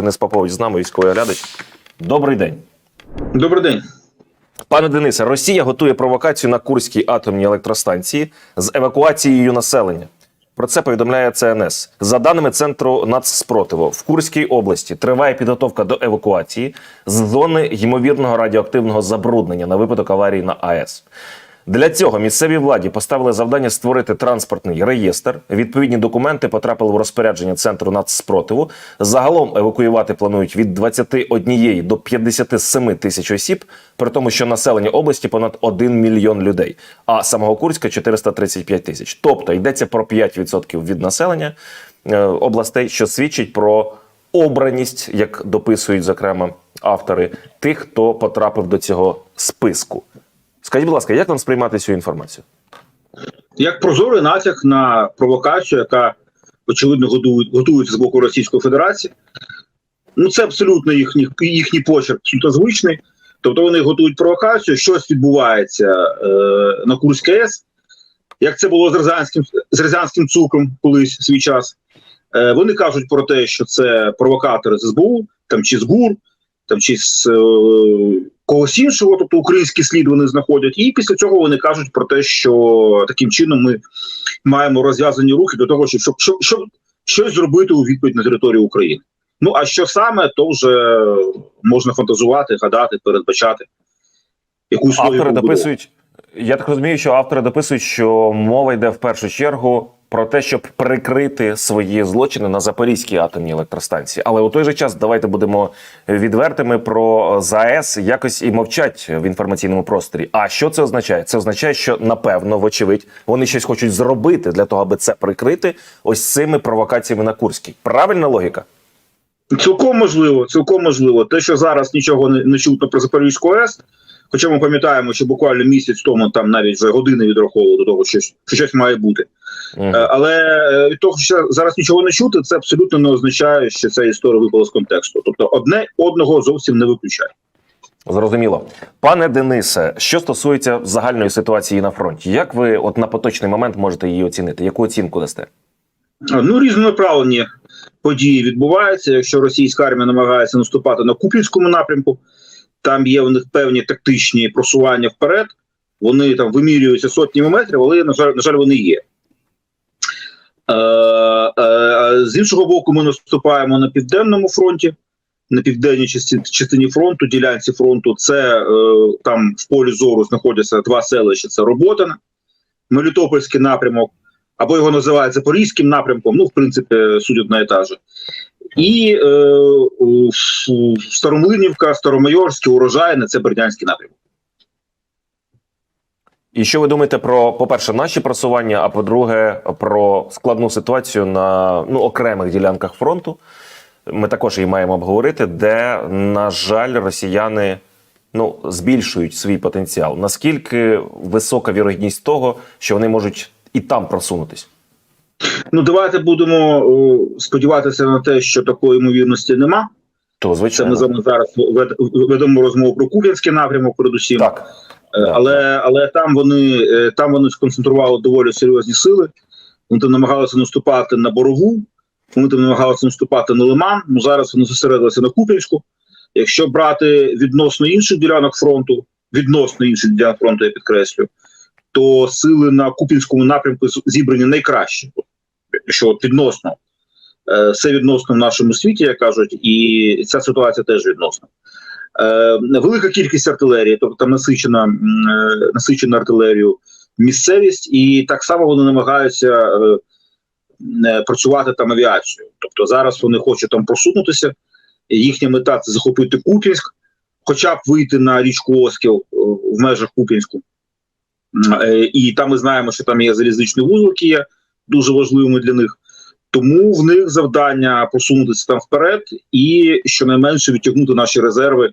Денис Попович з нами, військовий оглядач. Добрий день. Добрий день. Пане Денисе, Росія готує провокацію на Курській атомній електростанції з евакуацією населення. Про це повідомляє ЦНС. За даними центру нацспротиву, в Курській області триває підготовка до евакуації з зони ймовірного радіоактивного забруднення на випадок аварії на АЕС. Для цього місцевій владі поставили завдання створити транспортний реєстр. Відповідні документи потрапили в розпорядження центру нацспротиву. Загалом евакуювати планують від 21 до 57 тисяч осіб, при тому, що населення області понад 1 мільйон людей, а самого Курська 435 тисяч. Тобто йдеться про 5% від населення е, областей, що свідчить про обраність, як дописують зокрема автори, тих, хто потрапив до цього списку. Скажіть, будь ласка, як нам сприймати цю інформацію? Як прозорий натяк на провокацію, яка очевидно готується з боку Російської Федерації. Ну це абсолютно їхній їхній почерк, абсолютно звичний. Тобто вони готують провокацію, щось відбувається е, на Курській АЕС, як це було з Рязанським, з Рязанським цукром колись в свій час. Е, вони кажуть про те, що це провокатори з СБУ, там чи з ГУР, там чи з е, когось іншого, тобто український слід вони знаходять, і після цього вони кажуть про те, що таким чином ми маємо розв'язані руки до того, щоб, щоб, щоб, щоб щось зробити у відповідь на територію України. Ну а що саме, то вже можна фантазувати, гадати, передбачати. Якусь Автори дописують. Я так розумію, що автори дописують, що мова йде в першу чергу про те, щоб прикрити свої злочини на Запорізькій атомній електростанції. Але у той же час давайте будемо відвертими про ЗАЕС якось і мовчать в інформаційному просторі. А що це означає? Це означає, що напевно, вочевидь, вони щось хочуть зробити для того, аби це прикрити ось цими провокаціями на Курській. Правильна логіка? Цілком можливо, цілком можливо. Те, що зараз нічого не, не чутно про Запорізьку АЕС, хоча ми пам'ятаємо, що буквально місяць тому там навіть вже години відраховували до того, що, що щось має бути. Е, Але е, від того, що зараз нічого не чути, це абсолютно не означає, що ця історія випала з контексту. Тобто, одне одного зовсім не виключає. Зрозуміло, пане Денисе, що стосується загальної ситуації на фронті, як ви от на поточний момент можете її оцінити? Яку оцінку дасте? А, Ну, різнонаправлені події відбуваються. Якщо російська армія намагається наступати на Купінському напрямку, там є в них певні тактичні просування вперед. Вони там вимірюються сотнями метрів, але на жаль, на жаль, вони є. Е, е, з іншого боку, ми наступаємо на південному фронті, на південній частині, фронту, ділянці фронту. Це е, там в полі зору знаходяться два селища: це Роботине, Мелітопольський напрямок, або його називають Запорізьким напрямком. Ну, в принципі, судять одна і та же. І е, Старомлинівка, Старомайорське, Урожайне це Бердянський напрямок. І що ви думаєте про, по-перше, наші просування, а по-друге, про складну ситуацію на ну, окремих ділянках фронту? Ми також її маємо обговорити, де, на жаль, росіяни ну, збільшують свій потенціал. Наскільки висока вірогідність того, що вони можуть і там просунутись? Ну, давайте будемо е, сподіватися на те, що такої ймовірності нема. То Це ми зараз ведемо розмову про Куп'янський напрямок, передусім. так. Але але там вони е, там вони сконцентрували доволі серйозні сили. Вони там намагалися наступати на борову, вони там намагалися наступати на Лиман. Ну зараз вони зосередилися на Куп'янську. Якщо брати відносно інших ділянок фронту, відносно інших ділянок фронту, я підкреслю, то сили на Куп'янському напрямку зібрані найкраще. От відносно, Е, все відносно в нашому світі, як кажуть, і ця ситуація теж відносно. Е, велика кількість артилерії, тобто там насичена, е, насичена артилерію місцевість, і так само вони намагаються е, працювати там авіацією. Тобто зараз вони хочуть там просунутися. Їхня мета це захопити Куп'янськ, хоча б вийти на річку Оскіл в межах Куп'янську. І там ми знаємо, що там є залізничний вузол, який є дуже важливими для них. Тому в них завдання просунутися там вперед і щонайменше відтягнути наші резерви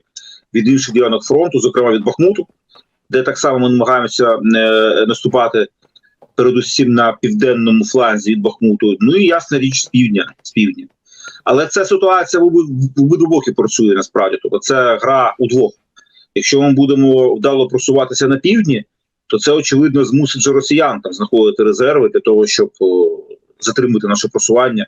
від інших ділянок фронту, зокрема від Бахмуту, де так само ми намагаємося е, наступати передусім на південному фланзі від Бахмуту. Ну і ясна річ з півдня. З півдня. Але ця ситуація в обид- в обидва боки працює насправді. Тобто це гра удвох. Якщо ми будемо вдало просуватися на півдні, то це очевидно змусить же росіян там знаходити резерви для того, щоб затримати наше просування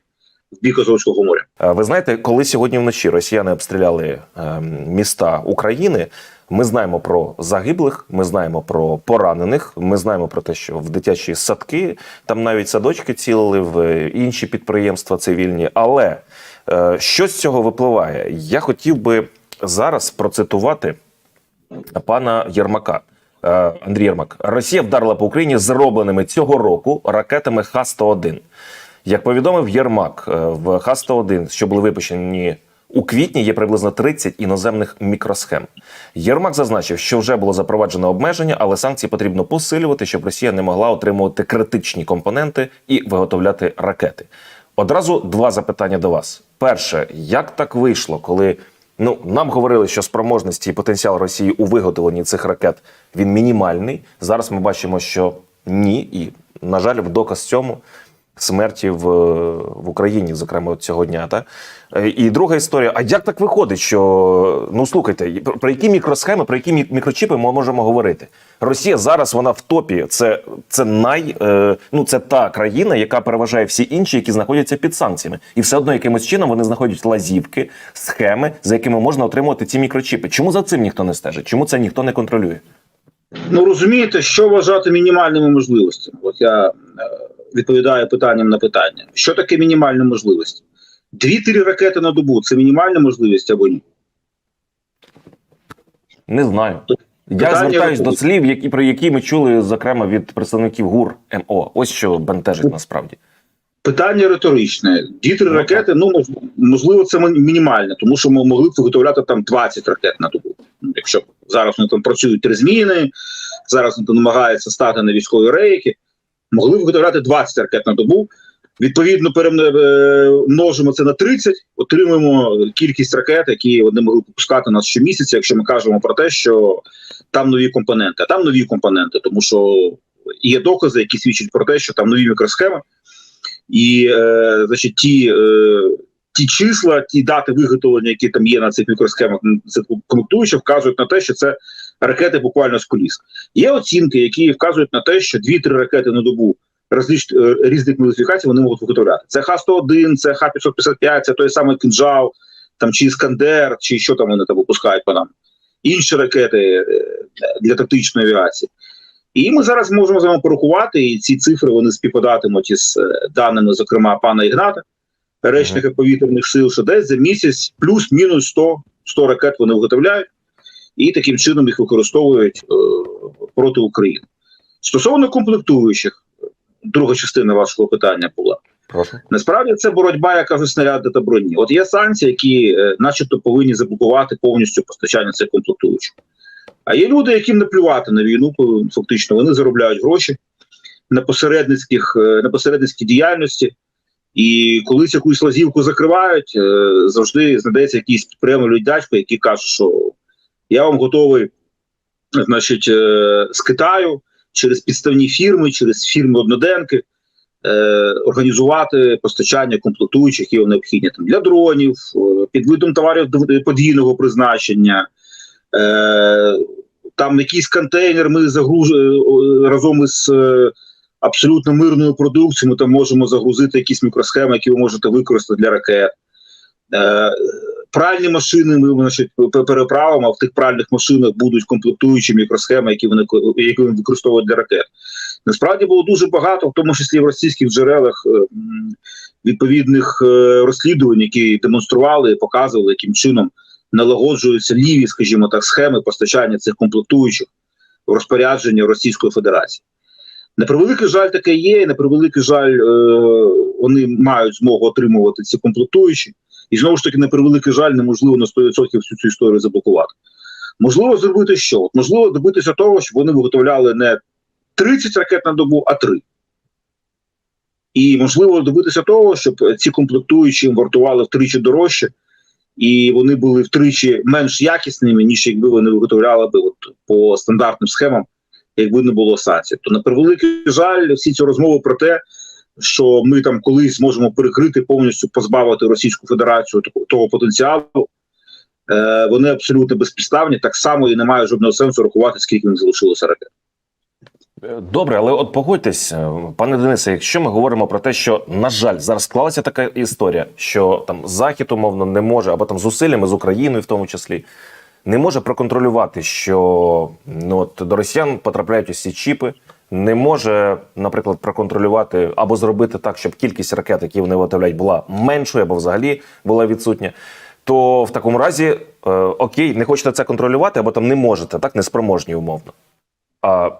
в бік Азовського моря. Е, Ви знаєте, коли сьогодні вночі росіяни обстріляли е, міста України, ми знаємо про загиблих, ми знаємо про поранених. Ми знаємо про те, що в дитячі садки там навіть садочки цілили в е, інші підприємства цивільні. Але що з цього випливає? Я хотів би зараз процитувати пана Єрмака. Е, Андрій Єрмак, Росія вдарила по Україні зробленими цього року ракетами Х-101. Як повідомив Єрмак, е, в Х-101, що були випущені у квітні, є приблизно 30 іноземних мікросхем. Єрмак зазначив, що вже було запроваджено обмеження, але санкції потрібно посилювати, щоб Росія не могла отримувати критичні компоненти і виготовляти ракети. Одразу два запитання до вас: перше, як так вийшло, коли ну нам говорили, що спроможності і потенціал Росії у виготовленні цих ракет він мінімальний. Зараз ми бачимо, що ні, і на жаль, в доказ цьому смерті в, в Україні, зокрема от цього дня. Та? Е, І друга історія: а як так виходить, що ну слухайте, про, які мікросхеми, про які мікрочіпи ми можемо говорити? Росія зараз вона в топі. Це, це най е, ну це та країна, яка переважає всі інші, які знаходяться під санкціями, і все одно якимось чином вони знаходять лазівки, схеми, за якими можна отримувати ці мікрочіпи. Чому за цим ніхто не стежить? Чому це ніхто не контролює? Ну розумієте, що вважати мінімальними можливостями? От я відповідаю питанням на питання. Що таке мінімальні можливості? Дві-три ракети на добу це мінімальна можливість або ні? Не знаю. Я звертаюсь до слів, які про які ми чули, зокрема від представників ГУР МО. Ось що бентежить насправді. Питання риторичне. Дві-три Ну, ракети, ну можливо, це мінімальне, тому що ми могли б виготовляти там 20 ракет на добу. Ну, Якщо зараз вони там працюють три зміни, зараз вони намагаються стати на військові рейки, могли виготовляти 20 ракет на добу. Відповідно, перем- е, це на 30, отримуємо кількість ракет, які вони могли пускати нас щомісяця, якщо ми кажемо про те, що там нові компоненти, а там нові компоненти, тому що є докази, які свідчать про те, що там нові мікросхеми. І е, значить, ті, е, ті числа, ті дати виготовлення, які там є на цих мікросхемах, це коментуючи, вказують на те, що це ракети буквально з коліс. Є оцінки, які вказують на те, що 2-3 ракети на добу розліч, е, різних модифікацій вони можуть виготовляти. Це Х-101, це Х-555, це той самий кінжал, там чи Іскандер, чи що там вони там випускають по нам. Інші ракети е, для тактичної авіації. І ми зараз можемо з вами порахувати, і ці цифри вони співпадатимуть із е, даними, зокрема, пана Ігната, речника повітряних сил, що десь за місяць плюс-мінус 100, 100 ракет вони виготовляють, і таким чином їх використовують е, проти України. Стосовно комплектуючих, друга частина вашого питання була. Прошу. Насправді це боротьба, яка вже снаряди та броні. От є санкції, які, е, начебто, повинні заблокувати повністю постачання цих комплектуючих. А є люди, яким наплювати на війну, фактично вони заробляють гроші на посередницьких е, на посередницькій діяльності. І колись якусь лазівку закривають, завжди знайдеться якийсь підприємний дядько, який каже, що я вам готовий, значить, е, з Китаю через підставні фірми, через фірми одноденки е, організувати постачання комплектуючих, які вам необхідні там для дронів, е, під видом товарів подвійного призначення. Е, там якийсь контейнер ми загружуємо разом із е, абсолютно мирною продукцією. Ми там можемо загрузити якісь мікросхеми, які ви можете використати для ракет. Е, пральні машини ми значить, переправимо, а в тих пральних машинах будуть комплектуючі мікросхеми, які вони які вони використовують для ракет. Насправді було дуже багато, в тому числі в російських джерелах, е, відповідних е, розслідувань, які демонстрували показували, яким чином налагоджуються ліві, скажімо так, схеми постачання цих комплектуючих в розпорядження Російської Федерації. На превеликий жаль, таке є. і На превеликий жаль, вони мають змогу отримувати ці комплектуючі. І знову ж таки, на превеликий жаль, неможливо на 100% всю цю історію заблокувати. Можливо, зробити що? От, можливо, добитися того, щоб вони виготовляли не 30 ракет на добу, а 3. І можливо добитися того, щоб ці комплектуючі їм вартували втричі дорожче, і вони були втричі менш якісними, ніж якби вони виготовляли би от по стандартним схемам, якби не було санкцій. То на превеликий жаль, всі ці розмови про те, що ми там колись зможемо перекрити повністю позбавити Російську Федерацію того, потенціалу. Е, вони абсолютно безпідставні, так само і немає жодного сенсу рахувати, скільки них залишилося ракет. Е, Добре, але от погодьтесь, е, пане Денисе, якщо ми говоримо про те, що на жаль, зараз склалася така історія, що там захід умовно не може, або там зусиллями з Україною, в тому числі, не може проконтролювати, що ну от до росіян потрапляють ці чіпи, не може, наприклад, проконтролювати або зробити так, щоб кількість ракет, які вони виготовляють, була меншою або взагалі була відсутня. То в такому разі, е, окей, не хочете це контролювати, або там не можете, так неспроможні умовно. А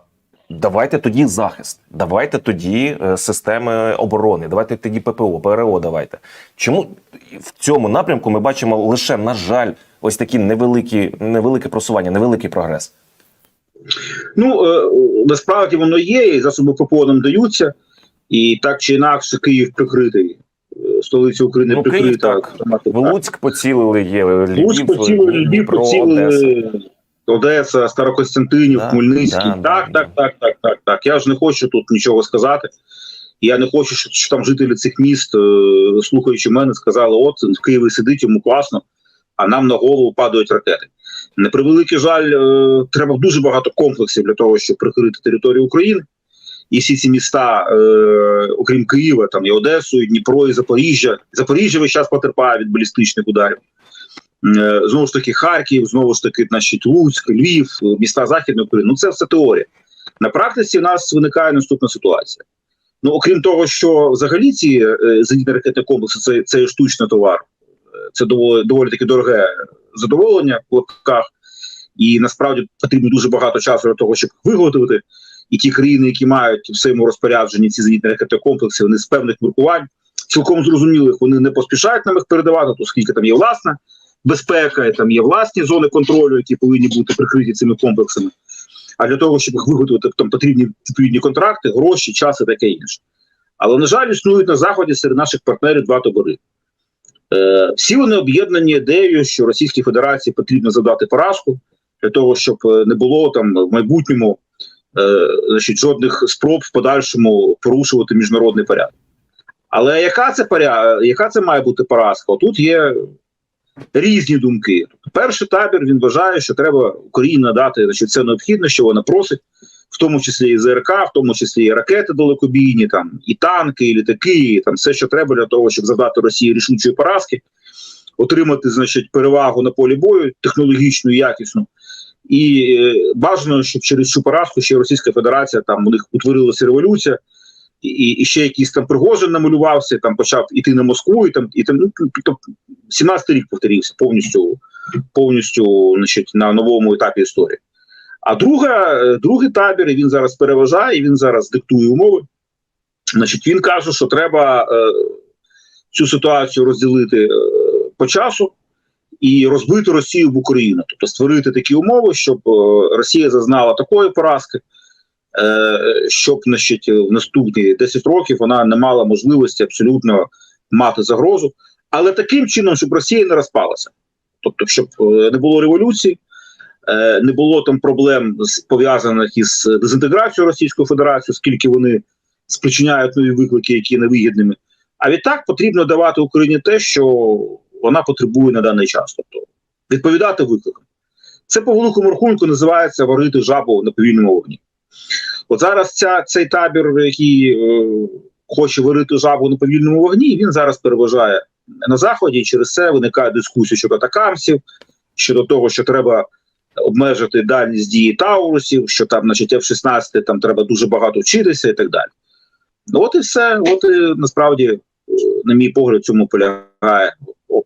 давайте тоді захист, давайте тоді е, системи оборони, давайте тоді ППО, ПРО. Давайте. Чому в цьому напрямку ми бачимо лише, на жаль, ось такі невеликі, невелике просування, невеликий прогрес? Ну е, насправді воно є, і засоби ППО нам даються, і так чи інакше Київ прикритий. Е, Столиця України Ну, Київ прикрита. так. В Луцьк поцілили є, Львів, Луцьк поцілили, Львів Дніпро, Одеса. поцілили, Одеса, Старокостянтинів, Да, Хмельницький. да, так, да, так, так, так, так, так. Я ж не хочу тут нічого сказати. Я не хочу, щоб, щоб там жителі цих міст, е, слухаючи мене, сказали: от в Києві сидить йому класно, а нам на голову падають ракети. На превеликий жаль, е, треба дуже багато комплексів для того, щоб прикрити територію України. І всі ці міста, е, окрім Києва, там і Одесу, і Дніпро, і Запоріжжя. Запоріжжя весь час потерпає від балістичних ударів. Е, знову ж таки, Харків, знову ж таки, значить, Луцьк, Львів, е, міста Західної України. Ну це все теорія. На практиці в нас виникає наступна ситуація. Ну, окрім того, що взагалі ці е, зенітно ракетні комплекси це, це штучний товар, це доволі, доволі таки дороге задоволення в лапках, і насправді потрібно дуже багато часу для того, щоб виготовити. І ті країни, які мають в своєму розпорядженні ці зенітні ракетні комплекси, вони з певних міркувань, цілком зрозумілих, вони не поспішають нам їх передавати, оскільки там є власна безпека, і там є власні зони контролю, які повинні бути прикриті цими комплексами. А для того, щоб їх виготовити, там потрібні відповідні контракти, гроші, час і таке інше. Але, на жаль, існують на заході серед наших партнерів два табори. Е, всі вони об'єднані ідеєю, що Російській Федерації потрібно завдати поразку для того, щоб е, не було там в майбутньому е, значить, жодних спроб в подальшому порушувати міжнародний порядок. Але яка це поря... яка це має бути поразка? Тут є різні думки. Перший табір він вважає, що треба Україні надати значить, це необхідно, що вона просить, в тому числі і ЗРК, в тому числі і ракети далекобійні, там і танки, і літаки, і там все, що треба для того, щоб завдати Росії рішучої поразки, отримати значить перевагу на полі бою, технологічну і якісну. І е, бажано, щоб через цю поразку ще Російська Федерація там у них утворилася революція, і, і ще якийсь там Пригожин намалювався, там почав іти на Москву, і там і там ну, тобто 17 рік повторився повністю, повністю значить, на новому етапі історії. А друга, е, другий табір і він зараз переважає, він зараз диктує умови. Значить, він каже, що треба е, цю ситуацію розділити е, по часу і розбити Росію в Україну, тобто створити такі умови, щоб е, Росія зазнала такої поразки, е, щоб значить, в наступні 10 років вона не мала можливості абсолютно мати загрозу, але таким чином, щоб Росія не розпалася, тобто, щоб е, не було революції. Е, Не було там проблем пов'язаних із дезінтеграцією Російської Федерації, оскільки вони спричиняють нові виклики, які невигідними. А відтак потрібно давати Україні те, що вона потребує на даний час, тобто відповідати викликам. Це по великому рахунку називається варити жабу на повільному вогні. От зараз ця, цей табір, який е, хоче варити жабу на повільному вогні, він зараз переважає на заході. І через це виникає дискусія щодо атакамсів, щодо того, що треба обмежити дальність дії Таурусів, що там, значить, F-16 там треба дуже багато вчитися і так далі. Ну, от і все. От і насправді, е, на мій погляд, цьому полягає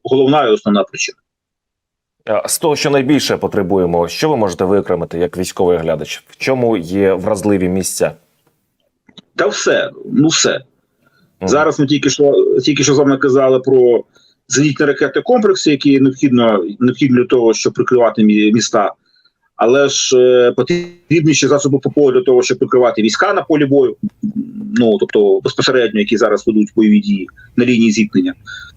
головна і основна причина. З того, що найбільше потребуємо, що ви можете виокремити як військовий глядач? В чому є вразливі місця? Та все, ну все. Мгм. Зараз ми тільки що тільки що з вами казали про зенітні ракети комплекси, які необхідно необхідні для того, щоб прикривати міста. Але ж е, потрібні ще засоби ППО для того, щоб прикривати війська на полі бою, ну тобто безпосередньо, які зараз ведуть бойові дії на лінії зіткнення.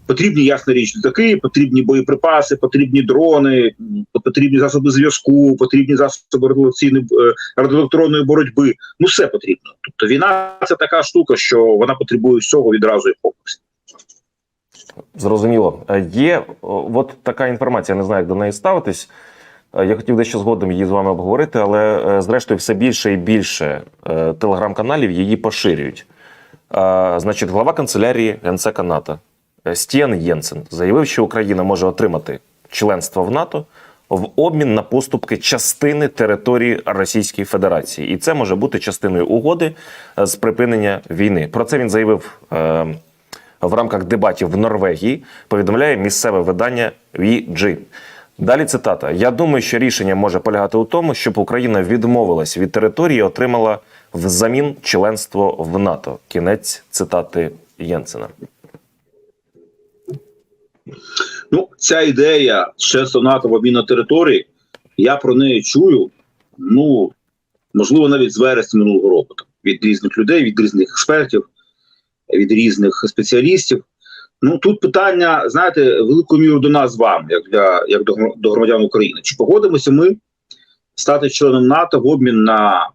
Потрібні ясна річ літаки, потрібні боєприпаси, потрібні дрони, потрібні засоби зв'язку, потрібні засоби е, радіоелектронної боротьби. Ну все потрібно. Тобто війна це така штука, що вона потребує всього відразу і комплексі. Зрозуміло. Е, Є от така інформація, не знаю, як до неї ставитись. Е, Я хотів дещо згодом її з вами обговорити, але е, зрештою все більше і більше е, телеграм-каналів її поширюють. Значить, глава канцелярії Генсека НАТО Стіан Єнсен заявив, що Україна може отримати членство в НАТО в обмін на поступки частини території Російської Федерації, і це може бути частиною угоди з припинення війни. Про це він заявив. в рамках дебатів в Норвегії повідомляє місцеве видання VG. Далі цитата: Я думаю, що рішення може полягати у тому, щоб Україна відмовилась від території, і отримала взамін членство в НАТО. Кінець цитати Єнсена. Ну, ця ідея членства НАТО в обмін на території, я про неї чую. Ну можливо, навіть з вересня минулого року від різних людей, від різних експертів, від різних спеціалістів. Ну тут питання, знаєте, великою мірою до нас з вами, як для як до, громадян України. Чи погодимося ми стати членом НАТО в обмін на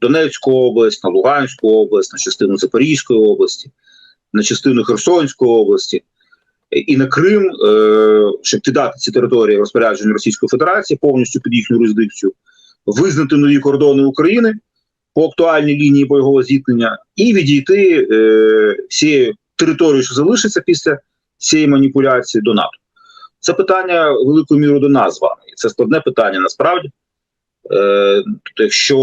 Донецьку область, на Луганську область, на частину Запорізької області, на частину Херсонської області і на Крим, е, щоб віддати ці території розпорядження Російської Федерації повністю під їхню юрисдикцію, визнати нові кордони України по актуальній лінії бойового зіткнення і відійти е, всією територією, що залишиться після цієї маніпуляції до НАТО. Це питання великою мірою до нас з вами. Це складне питання насправді. Е, тобто, якщо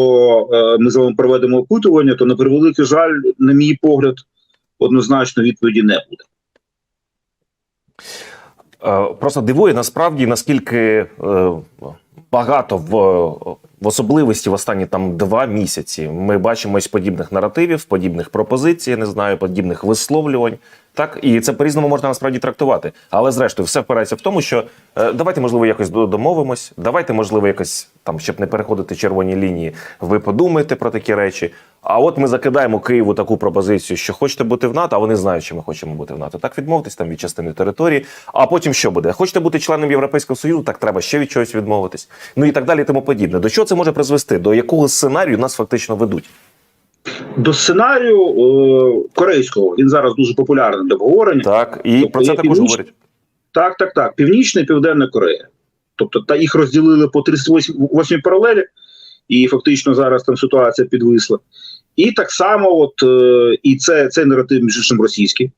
е, ми з вами проведемо опитування, то на превеликий жаль, на мій погляд, однозначно відповіді не буде. Е, Просто дивує насправді, наскільки е, багато в, в особливості в останні там два місяці ми бачимо ось подібних наративів, подібних пропозицій, не знаю, подібних висловлювань. Так, і це по-різному можна насправді трактувати. Але зрештою, все впирається в тому, що е, давайте, можливо, якось домовимось. Давайте, можливо, якось там, щоб не переходити червоні лінії, ви подумаєте про такі речі. А от ми закидаємо Києву таку пропозицію, що хочете бути в НАТО, а вони знають, що ми хочемо бути в НАТО. Так відмовитись там від частини території. А потім що буде? Хочете бути членом Європейського Союзу, так треба ще від чогось відмовитись. Ну і так далі, і тому подібне. До чого це може призвести? До якого сценарію нас фактично ведуть? До сценарію е, корейського він зараз дуже популярний для обговорення. Так, і Тобто про це також північ- говорять. Так, так, так. Північна і Південна Корея. Тобто та їх розділили по 38 паралелі, і фактично зараз там ситуація підвисла. І так само, от е, і це цей наратив між іншим російський.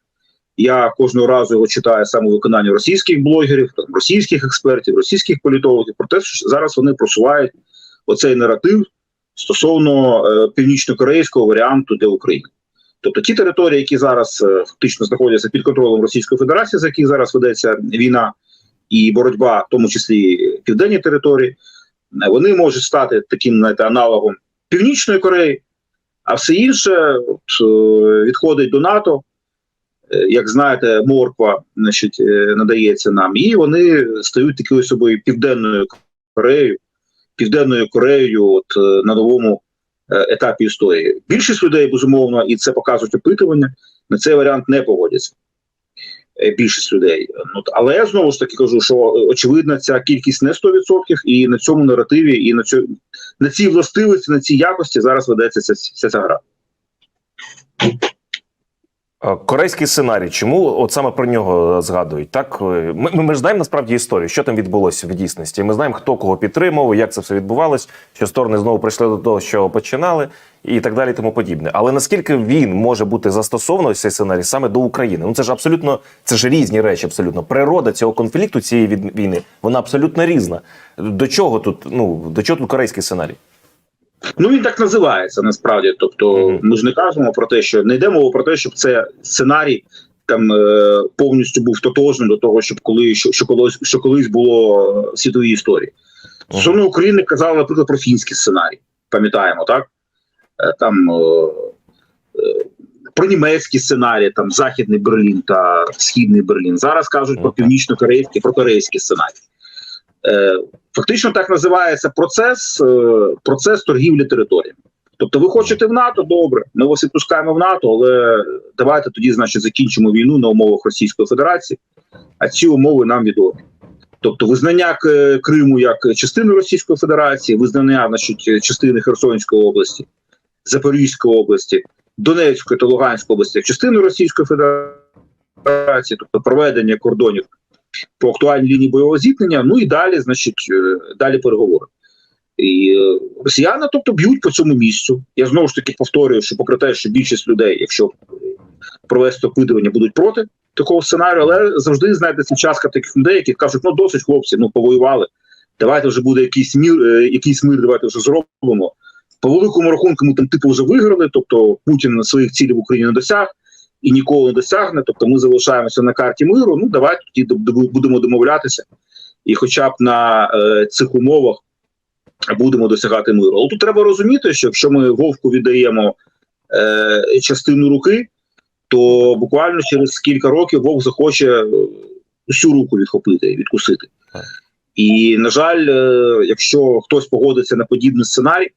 Я кожного разу його читаю саме у виконанні російських блогерів, там, російських експертів, російських політологів. Про те, що зараз вони просувають оцей наратив стосовно е, північно-корейського варіанту для України. Тобто ті території, які зараз е, фактично знаходяться під контролем Російської Федерації, за яких зараз ведеться війна і боротьба, в тому числі південні території, е, вони можуть стати таким знаєте, аналогом Північної Кореї, а все інше відходить до НАТО. Як знаєте, морква значить, надається нам, і вони стають такою собою південною Кореєю, південною Кореєю, от е, на новому е, етапі історії. Більшість людей, безумовно, і це показують опитування, на цей варіант не погодяться. Е, Більшість людей. Ну, але я знову ж таки кажу, що очевидно, ця кількість не 100%, і на цьому наративі, і на, цьо, на цій властивості, на цій якості зараз ведеться ця, ця, ця гра. Е, Корейський сценарій, чому от саме про нього згадують? Так е, ми, ми, ж знаємо насправді історію, що там відбулося в дійсності. Ми знаємо, хто кого підтримував, як це все відбувалось, що сторони знову прийшли до того, що починали, і так далі, і тому подібне. Але наскільки він може бути застосовано цей сценарій саме до України? Ну це ж абсолютно це ж різні речі. Абсолютно природа цього конфлікту, цієї війни, вона абсолютно різна. До чого тут? Ну до чого тут корейський сценарій? Ну він так називається насправді. Тобто, Мгм. ми ж не кажемо про те, що не йде мова про те, щоб це сценарій там е, повністю був тотожним до того, щоб коли що, що колись що колись було е, в світовій історії. Стосовно України казали, наприклад, про фінський сценарій. Пам'ятаємо, так? Е, Там е, е, про німецький сценарій, там Західний Берлін та Східний Берлін. Зараз кажуть про так. північно-корейський, про корейський сценарій. Е, Фактично так називається процес, е, процес торгівлі територіями. Тобто, ви хочете в НАТО, добре, ми вас відпускаємо в НАТО, але давайте тоді, значить, закінчимо війну на умовах Російської Федерації, а ці умови нам відомі. Тобто, визнання Криму як частини Російської Федерації, визнання значить, частини Херсонської області, Запорізької області, Донецької та Луганської області як частини Російської Федерації, тобто проведення кордонів по актуальній лінії бойового зіткнення. Ну і далі, значить, е, далі переговори. І е, росіяни, тобто, б'ють по цьому місцю. Я знову ж таки повторюю, що попри те, що більшість людей, якщо провести опитування, будуть проти такого сценарію, але завжди знайдеться частка таких людей, які кажуть, ну досить хлопці, ну повоювали. Давайте вже буде якийсь мір, е, якийсь мир, давайте вже зробимо. По великому рахунку ми там типу вже виграли, тобто Путін своїх цілей в Україні не досяг і ніколи не досягне. Тобто ми залишаємося на карті миру. Ну давайте тоді будемо домовлятися, і хоча б на е, цих умовах будемо досягати миру. Але тут треба розуміти, що якщо ми вовку віддаємо е, частину руки, то буквально через кілька років вовк захоче е, всю руку відхопити, відкусити. І на жаль, е, якщо хтось погодиться на подібний сценарій,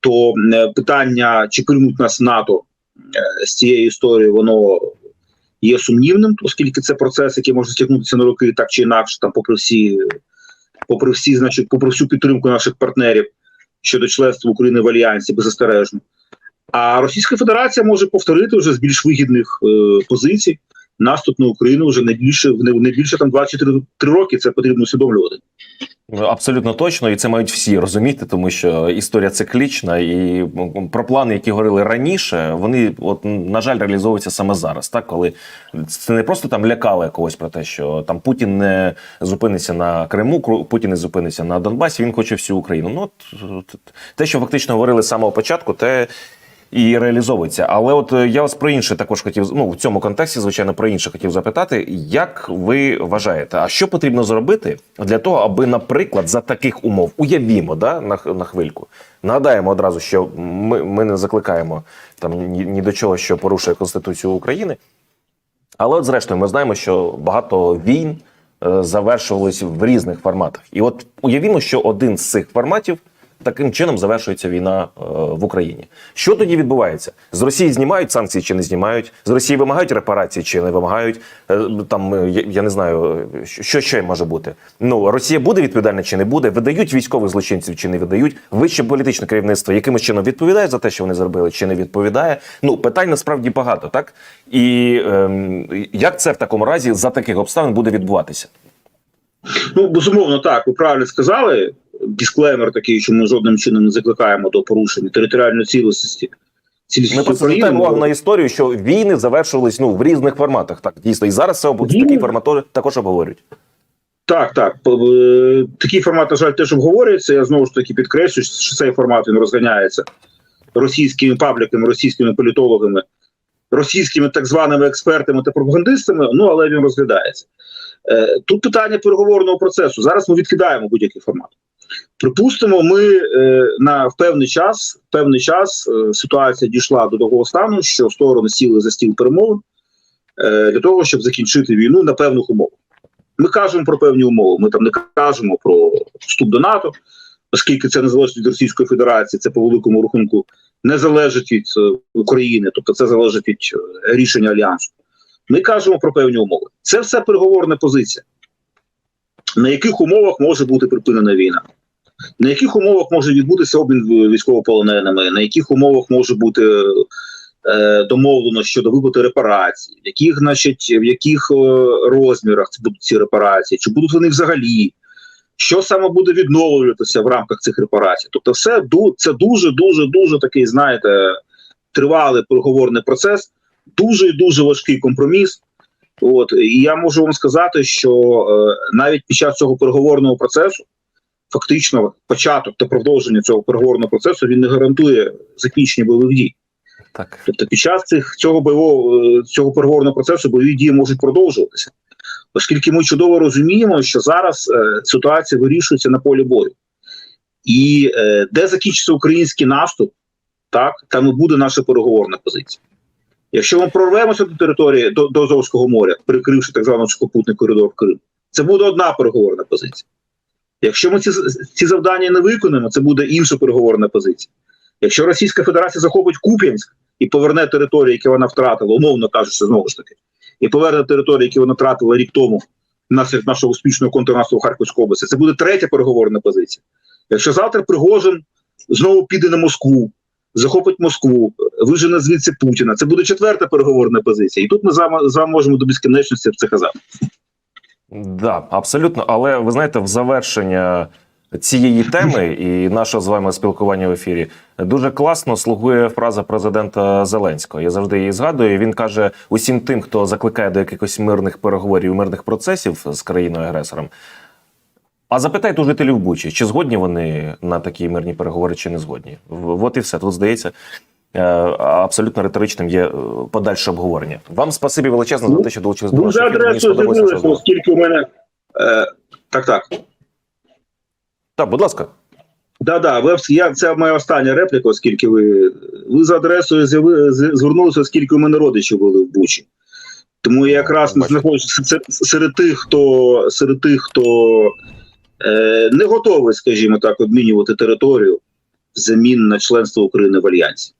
то е, питання, чи приймуть нас НАТО з цієї історії, воно є сумнівним, оскільки це процес, який може стягнутися на роки так чи інакше, там, попри всі, попри всі, значить, попри всю підтримку наших партнерів щодо членства України в альянсі беззастережно. А Російська Федерація може повторити вже з більш вигідних е, позицій наступ на Україну вже не більше не, не більше там 24 роки. Це потрібно усвідомлювати. Ну, Абсолютно точно, і це мають всі розуміти, тому що історія циклічна, і про плани, які говорили раніше, вони от на жаль реалізовуються саме зараз. Так, коли це не просто там лякали когось про те, що там Путін не зупиниться на Криму, Путін не зупиниться на Донбасі. Він хоче всю Україну. Ну от те, що фактично говорили з самого початку, те. І реалізовується, але от е, я вас про інше також хотів ну в цьому контексті, звичайно, про інше хотів запитати. Як ви вважаєте, а що потрібно зробити для того, аби, наприклад, за таких умов уявімо, да на, на хвильку, нагадаємо одразу, що ми, ми не закликаємо там ні, ні до чого, що порушує конституцію України. Але от зрештою, ми знаємо, що багато війн е, завершувались в різних форматах. І от уявімо, що один з цих форматів таким чином завершується війна е, в Україні. Що тоді відбувається? З Росії знімають санкції чи не знімають? З Росії вимагають репарації чи не вимагають? Е, Там е, я, не знаю, е, що ще може бути. Ну Росія буде відповідальна чи не буде? Видають військових злочинців чи не видають? Вище політичне керівництво якимось чином відповідає за те, що вони зробили, чи не відповідає? Ну питань насправді багато, так і ем, як це в такому разі за таких обставин буде відбуватися? Ну безумовно, так ви правильно сказали. Дисклеймер такий, що ми жодним чином не закликаємо до порушення територіальної цілісності. Ми звертаємо увагу на історію, що війни завершувались ну в різних форматах. Так дійсно, і зараз це об- Війни- такий формат теж- також обговорюють. Так, так. Е, Такий формат, на жаль, теж обговорюється. Я знову ж таки підкреслюю, що цей формат він розганяється російськими пабліками, російськими політологами, російськими так званими експертами та пропагандистами. Ну але він розглядається. Е, Тут питання переговорного процесу. Зараз ми відкидаємо будь-який формат. Припустимо, ми е, на в певний час, в певний час е, ситуація дійшла до того стану, що сторони сіли за стіл перемовин е, для того, щоб закінчити війну на певних умовах. Ми кажемо про певні умови. Ми там не кажемо про вступ до НАТО, оскільки це не залежить від Російської Федерації, це по великому рахунку не залежить від е, України, тобто це залежить від е, рішення альянсу. Ми кажемо про певні умови. Це все переговорна позиція. На яких умовах може бути припинена війна? На яких умовах може відбутися обмін військовополоненими, на яких умовах може бути е, домовлено щодо виплати репарацій, в яких, значить, в яких е, розмірах будуть ці репарації, чи будуть вони взагалі, що саме буде відновлюватися в рамках цих репарацій? Тобто, все це дуже, дуже, дуже такий, знаєте, тривалий переговорний процес, дуже і дуже важкий компроміс. От і я можу вам сказати, що е, навіть під час цього переговорного процесу фактично початок та продовження цього переговорного процесу він не гарантує закінчення бойових дій. Так. Тобто, під час цих цього бойового е, цього переговорного процесу бойові дії можуть продовжуватися, оскільки ми чудово розуміємо, що зараз е, ситуація вирішується на полі бою, і е, де закінчиться український наступ, так там і буде наша переговорна позиція. Якщо ми прорвемося до території до, до Азовського моря, перекривши так званий сухопутний коридор в Крим, це буде одна переговорна позиція. Якщо ми ці, ці завдання не виконаємо, це буде інша переговорна позиція. Якщо Російська Федерація захопить Куп'янськ і поверне території, які вона втратила, умовно кажучи, знову ж таки, і поверне території, які вона втратила рік тому внаслідок нашого успішного контрнаступу в Харківській області, це буде третя переговорна позиція. Якщо завтра Пригожин знову піде на Москву, захопить Москву, вижене звідси Путіна, це буде четверта переговорна позиція. І тут ми з вами, можемо до безкінечності це казати. Да, абсолютно. Але ви знаєте, в завершення цієї теми і нашого з вами спілкування в ефірі дуже класно слугує фраза президента Зеленського. Я завжди її згадую. Він каже усім тим, хто закликає до якихось мирних переговорів, мирних процесів з країною агресором. А запитайте у жителів Бучі, чи згодні вони на такі мирні переговори, чи не згодні. От і все. Тут здається. Е, Абсолютно риторичним є е, подальше обговорення. Вам спасибі величезно за те, що долучились до Ну, нашого за ефіру. Мені сподобалося оскільки у мене. Е, так, так. Так, будь ласка. Да, да, ви, я, це моя остання репліка, оскільки ви, ви за адресою звернулися, оскільки у мене родичі були в Бучі. Тому я якраз Бачите. знаходжуся серед тих, хто серед тих, хто е, не готовий, скажімо так, обмінювати територію взамін на членство України в альянсі.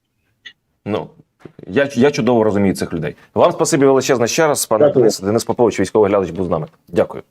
Ну я, я чудово розумію цих людей. Вам спасибі величезне ще раз, пане Денис. Денис Попович, військовий глядач, був з нами. Дякую.